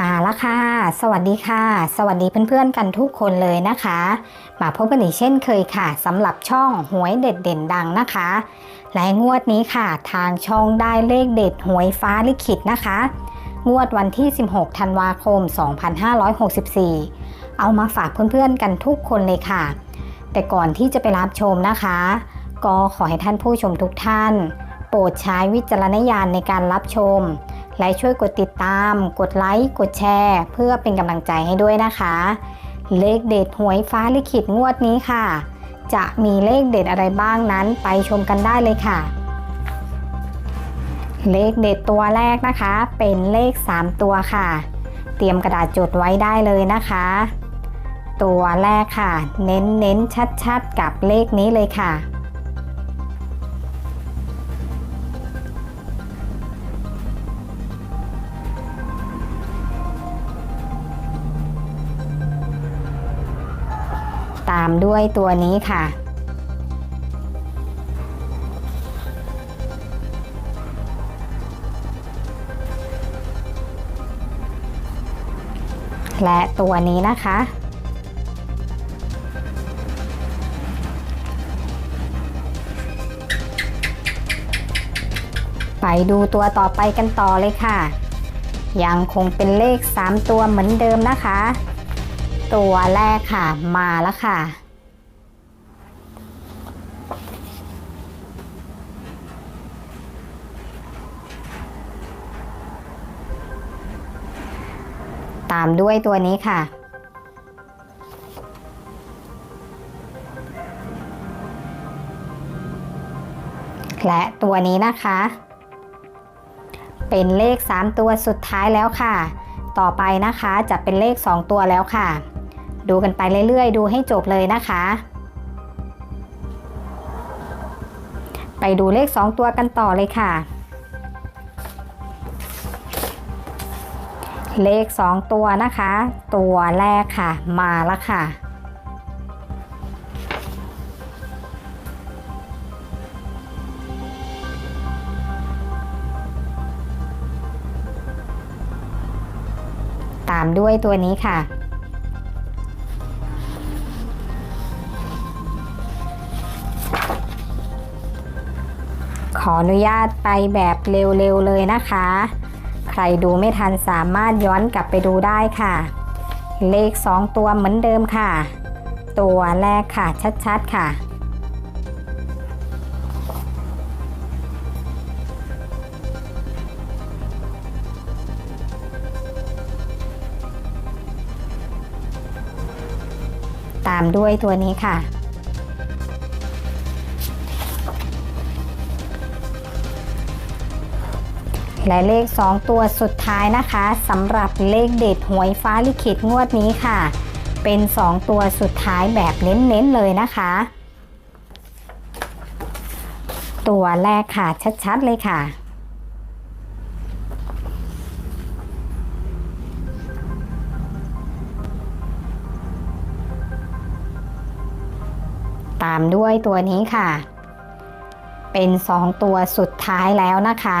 มาล้วค่ะ สวัสดีค่ะ สวัสดีเพื่อนๆกันทุกคนเลยนะคะ มาพบกันอีกเช่นเคยค่ะสำหรับช่องหวยเด็ดเด่นดังนะคะและงวดนี้ค่ะ ทางช่องได้เลขเด็ดหวยฟ้าลิขิตนะคะ งวดวันที่ 16 ธันวาคม 2564 เอามาฝากเพื่อนๆกันทุกคนเลยค่ะ แต่ก่อนที่จะไปรับชมนะคะ ก็ขอให้ท่านผู้ชมทุกท่าน โปรดใช้วิจารณญาณในการรับชม และช่วยกดติดตาม กดไลค์ กดแชร์ เพื่อเป็นกำลังใจให้ด้วยนะคะ เลขเด็ดหวยฟ้าลิขิตงวดนี้ค่ะ จะมีเลขเด็ดอะไรบ้างนั้นไปชมกันได้เลยค่ะ เลขเด็ดตัวแรกนะคะ เป็นเลข 3 ตัวค่ะ เตรียมกระดาษจดไว้ได้เลยนะคะ ตัวแรกค่ะ เน้นเน้นชัดชัดๆกับเลขนี้เลยค่ะ ตามด้วยตัวนี้ค่ะ และตัวนี้นะคะ ไปดูตัวต่อไปกันต่อเลยค่ะ ยังคงเป็นเลข 3 ตัวเหมือนเดิมนะคะ ตัวแรกค่ะ มาแล้วค่ะ ตามด้วยตัวนี้ค่ะ และตัวนี้นะคะ เป็นเลข 3 ตัวสุดท้ายแล้วค่ะ ต่อไปนะคะจะเป็นเลข 2 ตัวแล้วค่ะ ดูกันไปเรื่อยๆ ดูให้จบเลยนะคะ ไปดูเลข 2 ตัวกันต่อเลยค่ะ เลข 2 ตัวนะคะ ตัวแรกค่ะ มาแล้วค่ะตามด้วยตัวนี้ค่ะ ออนุญาตไปแบบเร็วๆเลยนะคะ ใครดูไม่ทันสามารถย้อนกลับไปดูได้ค่ะ เลข 2 ตัวเหมือนเดิมค่ะ ตัวแรกค่ะชัดๆค่ะ ตามด้วยตัวนี้ค่ะ และเลข 2 ตัวสุดท้ายนะคะสำหรับเลขเด็ดหวยฟ้าลิขิตงวดนี้ค่ะ เป็น 2 ตัวสุดท้ายแบบเน้นๆเลยนะคะ ตัวแรกค่ะชัดๆเลยค่ะตามด้วยตัวนี้ค่ะ เป็น 2 ตัวสุดท้ายแล้วนะคะ